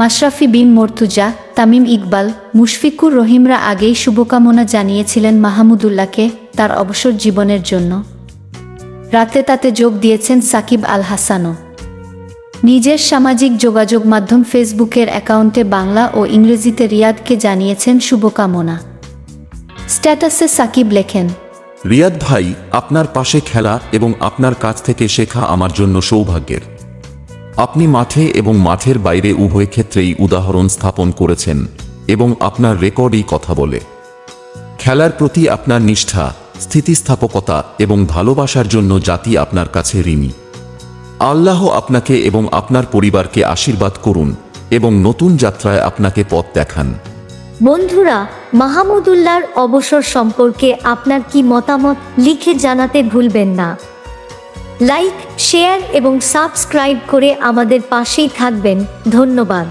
মাশরাফি বিন মর্তুজা, তামিম ইকবাল, মুশফিকুর রহিমরা আগেই শুভকামনা জানিয়েছিলেন মাহমুদুল্লাহকে তার অবসর জীবনের জন্য। রাতে তাতে যোগ দিয়েছেন সাকিব আল হাসানও। নিজের সামাজিক যোগাযোগ মাধ্যম ফেসবুকের অ্যাকাউন্টে বাংলা ও ইংরেজিতে রিয়াদকে জানিয়েছেন শুভকামনা। স্ট্যাটাসে সাকিব লেখেন, রিয়াদ ভাই, আপনার পাশে খেলা এবং আপনার কাছ থেকে শেখা আমার জন্য সৌভাগ্যের। আপনি মাঠে এবং মাঠের বাইরে উভয় ক্ষেত্রেই উদাহরণ স্থাপন করেছেন এবং আপনার রেকর্ডই কথা বলে। খেলার প্রতি আপনার নিষ্ঠা, স্থিতিস্থাপকতা এবং ভালোবাসার জন্য জাতি আপনার কাছে ঋণী। আল্লাহ আপনাকে এবং আপনার পরিবারকে আশীর্বাদ করুন এবং নতুন যাত্রায় আপনাকে পথ দেখান। বন্ধুরা, মাহমুদুল্লাহর অবসর সম্পর্কে আপনার কি মতামত লিখে জানাতে ভুলবেন না। লাইক শেয়ার এবং সাবস্ক্রাইব করে আমাদের পাশেই থাকবেন। ধন্যবাদ।